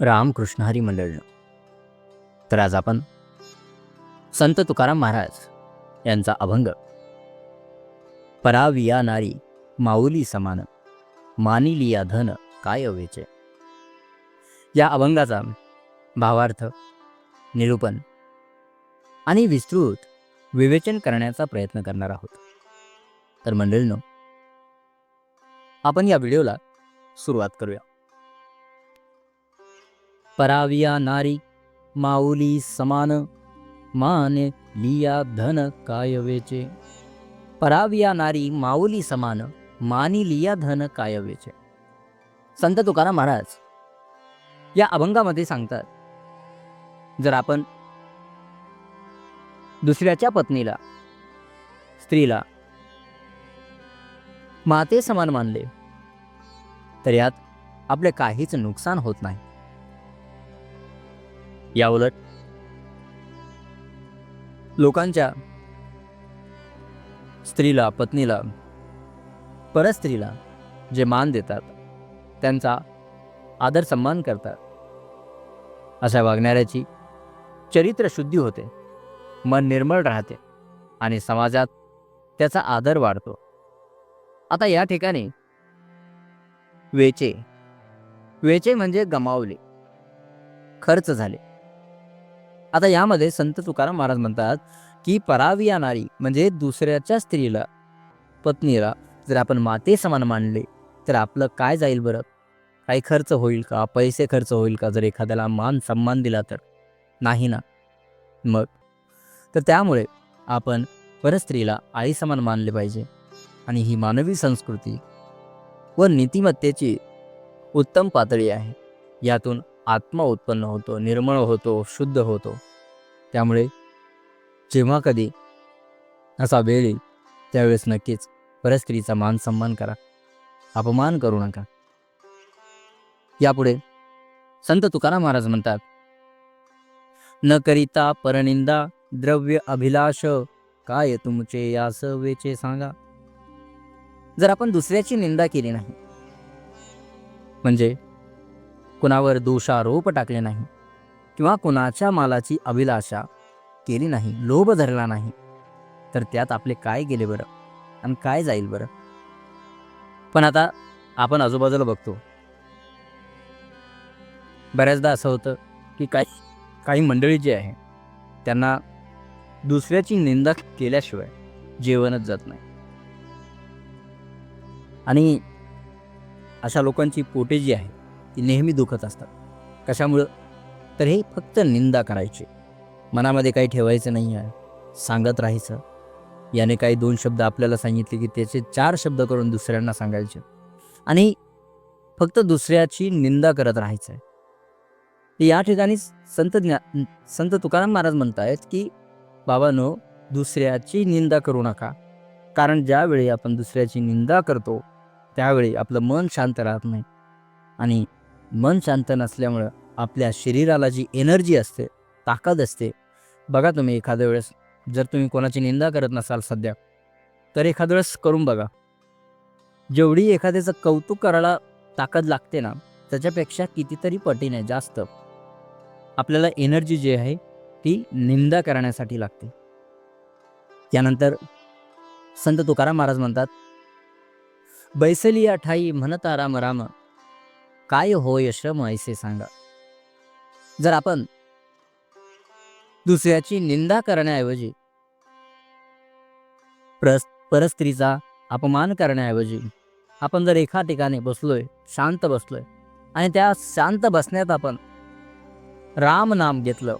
रामकृष्ण हरी मंडळ तर आज आपण संत तुकाराम महाराज यांचा अभंग. पराविया नारी माऊली समान मानिलिया धन काय वेचे या अभंगाचा भावार्थ निरूपण आणि विस्तृत विवेचन करण्याचा प्रयत्न करणार आहोत. तर मंडळीनो आपण या व्हिडिओला सुरुवात करूया. पराविया नारी माऊली समान मान लिया धन कायवेचे. पराविया नारी माऊली समान मानी लिया धन कायवेचे. संत तुकाराम महाराज या अभंगामध्ये सांगतात जर आपण दुसऱ्याच्या पत्नीला स्त्रीला माते समान मानले तर यात आपले काहीच नुकसान होत नाही. याउलट. लोकांच्या स्त्रीला पत्नीला परस्त्रीला जे मान देतात त्यांचा आदर सन्मान करतात. अशा वागणाऱ्याची चरित्र शुद्धी होते मन निर्मळ राहते आणि समाजात त्याचा आदर वाढतो. आता या ठिकाणी वेचे. वेचे म्हणजे गमावले. खर्च झाले. आता यामध्ये संत तुकाराम महाराज म्हणतात की पराविया नारी म्हणजे दुसऱ्याच्या स्त्रीला पत्नीला जर आपण माते समान मानले तर आपलं काय जाईल बरं? काही खर्च होईल का? पैसे खर्च होईल का? जर एखाद्याला मान सन्मान दिला तर? नाही ना. मग? तर त्यामुळे आपण परस्त्रीला आई समान मानले पाहिजे. आणि ही मानवी संस्कृती व नीतिमत्तेची उत्तम पातळी आहे. यातून आत्मा उत्पन्न होतो निर्मळ होतो शुद्ध होतो. त्यामुळे जेव्हा कधी असा वेळ येईल त्यावेळेस नक्कीच परस्त्रीचा मान सन्मान करा. अपमान करू नका. यापुढे संत तुकाराम महाराज म्हणतात न करिता परनिंदा द्रव्य अभिलाष काय तुमचे यास वेचे सांगा. जर आपण दुसऱ्याची निंदा केली नाही म्हणजे कुणावर दोषारोप टाकले नाही किंवा कुणाच्या मालाची अभिलाषा केली नाही लोभ धरला नाही तर त्यात आपले काय गेले बरं आणि काय जाईल बरं? पण आता आपण आजूबाजूला बघतो. बऱ्याचदा असं होतं की काही काही मंडळी जी आहे त्यांना दुसऱ्याची निंदा केल्याशिवाय जेवणच जात नाही. आणि अशा लोकांची पोटे जी आहे ती नेहमी दुखत असतात. कशामुळं? तर हे फक्त निंदा करायची. मनामध्ये काही ठेवायचं नाही आहे. सांगत राहायचं. याने काही दोन शब्द आपल्याला सांगितले की त्याचे चार शब्द करून दुसऱ्यांना सांगायचे. आणि फक्त दुसऱ्याची निंदा करत राहायचं आहे. या ठिकाणी संत ज्ञा संत तुकाराम महाराज म्हणत आहेत की बाबानो दुसऱ्याची निंदा करू नका. कारण ज्यावेळी आपण दुसऱ्याची निंदा करतो त्यावेळी आपलं मन शांत राहत नाही. आणि मन शांत नसल्यामुळं आपल्या शरीराला जी एनर्जी असते ताकद असते. बघा तुम्ही एखाद्या वेळेस जर तुम्ही कोणाची निंदा करत नसाल सध्या तर एखाद्या वेळेस करून बघा. जेवढी एखाद्याचं कौतुक करायला ताकद लागते ना त्याच्यापेक्षा कितीतरी पटीने जास्त. आपल्याला एनर्जी जी आहे ती निंदा करण्यासाठी लागते. त्यानंतर संत तुकाराम महाराज म्हणतात बैसलिया ठाई म्हणता राम राम. काय होय श्रम ऐसे सांगा. जर आपण दुसऱ्याची निंदा करण्याऐवजी परस्त्रीचा अपमान करण्याऐवजी आपण जर एका ठिकाणी बसलोय शांत बसलोय आणि त्या शांत बसण्यात आपण रामनाम घेतलं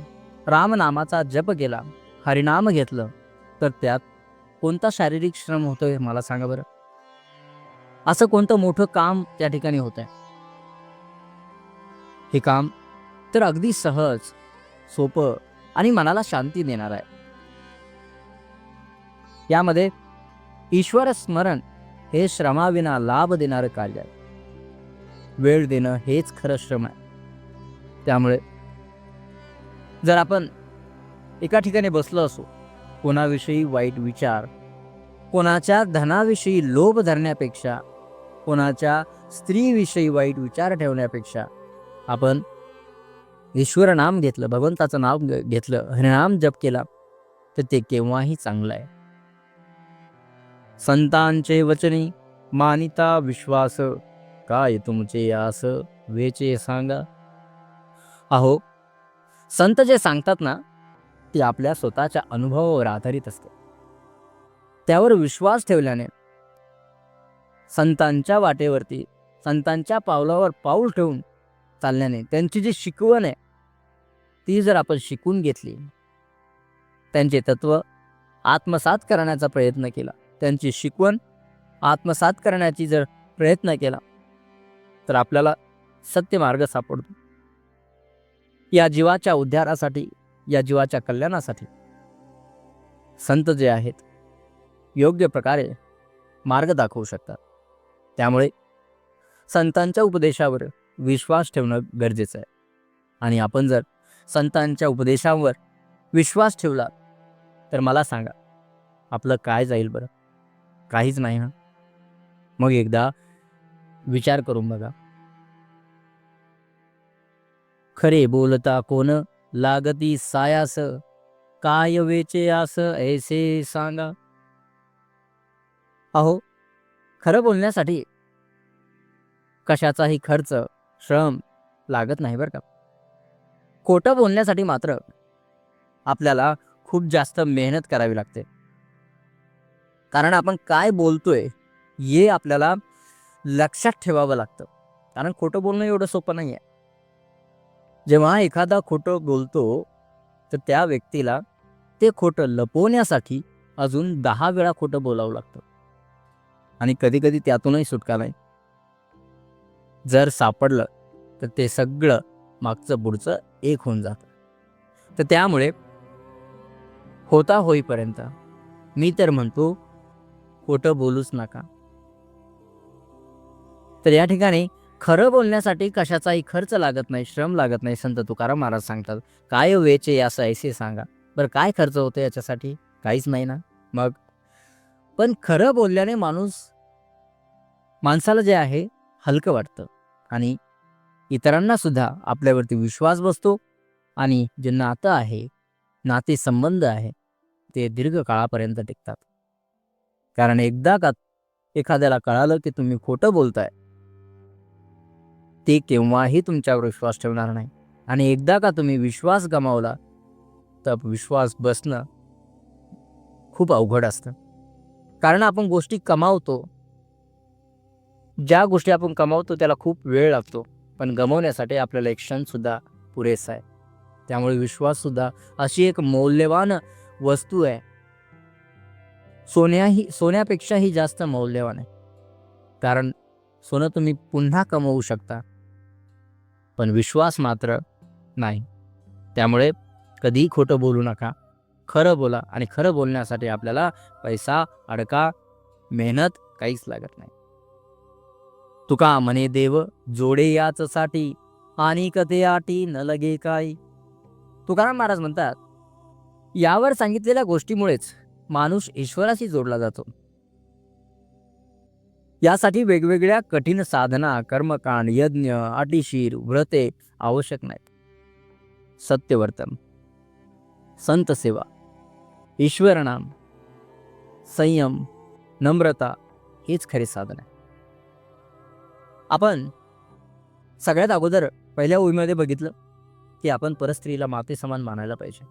रामनामाचा जप केला हरिनाम घेतलं तर त्यात कोणता शारीरिक श्रम होतोय मला सांगा बरं. असं कोणतं मोठं काम त्या ठिकाणी होतंय? आहे हे काम तर अगदी सहज सोपं आणि मनाला शांती देणार आहे. यामध्ये ईश्वर स्मरण हे श्रमाविना लाभ देणारं कार्य आहे. वेळ देणं हेच खरं श्रम आहे. त्यामुळे जर आपण एका ठिकाणी बसलो असो कोणाविषयी वाईट विचार कोणाच्या धनाविषयी लोभ धरण्यापेक्षा कोणाच्या स्त्रीविषयी वाईट विचार ठेवण्यापेक्षा आपण ईश्वर नाम घेतलं भगवंताचं नाव घेतलं हरिनाम जप केला तर ते केव्हाही चांगलं आहे. संतांचे वचने मानिता विश्वास काय तुमचे आस वेचे सांगा. अहो संत जे सांगतात ना ते आपल्या स्वतःच्या अनुभवावर आधारित असते. त्यावर विश्वास ठेवल्याने संतांच्या वाटेवरती संतांच्या पावलावर पाऊल ठेवून चालल्याने त्यांची जी शिकवण आहे ती जर आपण शिकून घेतली त्यांचे तत्व आत्मसात करण्याचा प्रयत्न केला त्यांची शिकवण आत्मसात करण्याची जर प्रयत्न केला तर आपल्याला सत्य मार्ग सापडतो. या जीवाच्या उद्धारासाठी या जीवाच्या कल्याणासाठी संत जे आहेत योग्य प्रकारे मार्ग दाखवू शकतात. त्यामुळे संतांच्या उपदेशावर विश्वास ठेवणं गरजेचं आहे. आणि आपण जर संतांच्या उपदेशांवर विश्वास ठेवला तर मला सांगा आपलं काय जाईल बरं? काहीच नाही ना मग एकदा विचार करून बघा. खरे बोलता कोण लागती सायास? काय वेचे आस ऐसे सांगा. अहो खरं बोलण्यासाठी कशाचाही खर्च श्रम लागत नाही बरं का. खोटं बोलण्यासाठी मात्र आपल्याला खूप जास्त मेहनत करावी लागते. कारण आपण काय बोलतोय हे आपल्याला लक्षात ठेवावं लागतं. कारण खोटं बोलणं एवढं सोपं नाही आहे जेव्हा एखादा खोटं बोलतो तर त्या व्यक्तीला ते खोटं लपवण्यासाठी अजून दहा वेळा खोटं बोलावं लागतं. आणि कधीकधी त्यातूनही सुटका नाही. जर सापडलं तर ते सगळं मागचं पुढचं एक होऊन जातं. तर त्यामुळे होता होईपर्यंत मी तर म्हणतो खोटं बोलूच नका. तर या ठिकाणी खरं बोलण्यासाठी कशाचाही खर्च लागत नाही श्रम लागत नाही संत तुकाराम महाराज सांगतात. काय वेचे असं ऐसे सांगा. बरं काय खर्च होतो याच्यासाठी? काहीच नाही ना. मग? पण खरं बोलल्याने माणूस माणसाला जे आहे हलकं वाटतं. आणि इतरांना सुद्धा आपल्यावरती विश्वास बसतो आणि जे नातं आहे नाते संबंध आहे ते दीर्घकाळापर्यंत टिकतात. कारण एकदा का एखाद्याला कळालं की तुम्ही खोटं बोलताय ते केव्हाही तुमच्यावर विश्वास ठेवणार नाही. आणि एकदा का तुम्ही विश्वास गमावला तर विश्वास बसणं खूप अवघड असतं. कारण आपण गोष्टी कमावतो ज्या गोष्टी आपण कमावतो त्याला खूप वेळ लागतो पण गमवण्यासाठी आपल्याला एक क्षणसुद्धा पुरेसा आहे. त्यामुळे विश्वाससुद्धा अशी एक मौल्यवान वस्तू आहे. सोन्याही सोन्यापेक्षाही जास्त मौल्यवान आहे. कारण सोनं तुम्ही पुन्हा कमवू शकता पण विश्वास मात्र नाही. त्यामुळे कधीही खोटं बोलू नका. खरं बोला आणि खरं बोलण्यासाठी आपल्याला पैसा अडका मेहनत काहीच लागत नाही. तुका म्हणे देव जोडे याच साठी आणि कथे आटी न लगे काय? तुकाराम महाराज म्हणतात यावर सांगितलेल्या गोष्टीमुळेच माणूस ईश्वराशी जोडला जातो. यासाठी वेगवेगळ्या कठीण साधना कर्मकांड यज्ञ अटीशीर व्रते आवश्यक नाहीत. सत्यवर्तन संत सेवा ईश्वरनाम संयम नम्रता हेच खरे साधन आहे. आपण सगळ्यात अगोदर पहिल्या ओळीमध्ये बघितलं की आपण परस्त्रीला माते समान मानायला पाहिजे.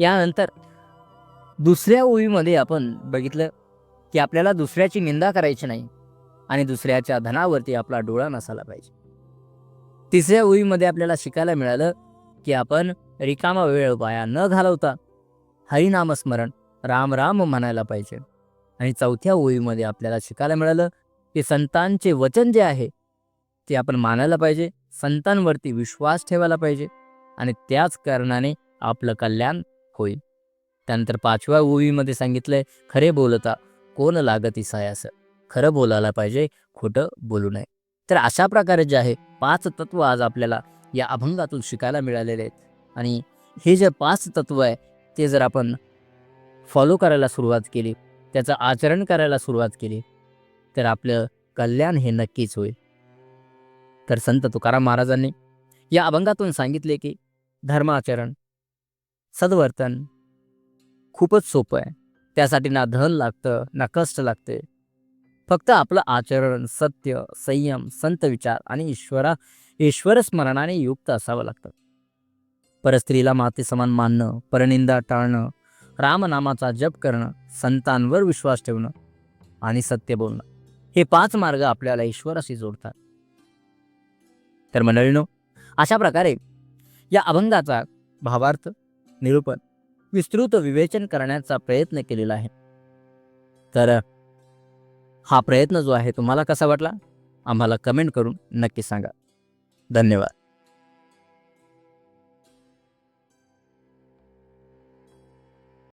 यानंतर दुसऱ्या ओळीमध्ये आपण बघितलं की आपल्याला दुसऱ्याची निंदा करायची नाही आणि दुसऱ्याच्या धनावरती आपला डोळा नसायला पाहिजे. तिसऱ्या ओळीमध्ये आपल्याला शिकायला मिळालं की आपण रिकामा वेळ वाया न घालवता हरिनामस्मरण राम राम म्हणायला पाहिजे. आणि चौथ्या ओळीमध्ये आपल्याला शिकायला मिळालं की संतांचे वचन जे आहे ते आपण मानायला पाहिजे. संतांवरती विश्वास ठेवायला पाहिजे आणि त्याच कारणाने आपलं कल्याण होईल. त्यानंतर पाचव्या ओवीमध्ये सांगितलंय खरे बोलता कोण लागती सायास खरं बोलायला पाहिजे खोटं बोलू नये. तर अशा प्रकारे जे आहे पाच तत्व आज आपल्याला या अभंगातून शिकायला मिळालेले आहेत. आणि हे जे पाच तत्व आहे ते जर आपण फॉलो करायला सुरुवात केली त्याचं आचरण करायला सुरुवात केली तर आपलं कल्याण हे नक्कीच होईल. तर संत तुकाराम महाराजांनी या अभंगातून सांगितले की धर्माचरण सद्वर्तन खूपच सोपं आहे. त्यासाठी ना धन लागतं ना कष्ट लागते. फक्त आपलं आचरण सत्य संयम संत विचार आणि ईश्वरा ईश्वरस्मरणाने युक्त असावं लागतं. परस्त्रीला माते समान मानणं परनिंदा टाळणं रामनामाचा जप करणं संतांवर विश्वास ठेवणं आणि सत्य बोलणं. हे पाच मार्ग आपल्याला ईश्वराशी जोडतात. तर मंडळीनो अशा प्रकारे या अभंगाचा भावार्थ निरूपण विस्तृत विवेचन करण्याचा प्रयत्न केलेला आहे. तर हा प्रयत्न जो आहे तुम्हाला कसा वाटला? आम्हाला कमेंट करून नक्की सांगा. धन्यवाद.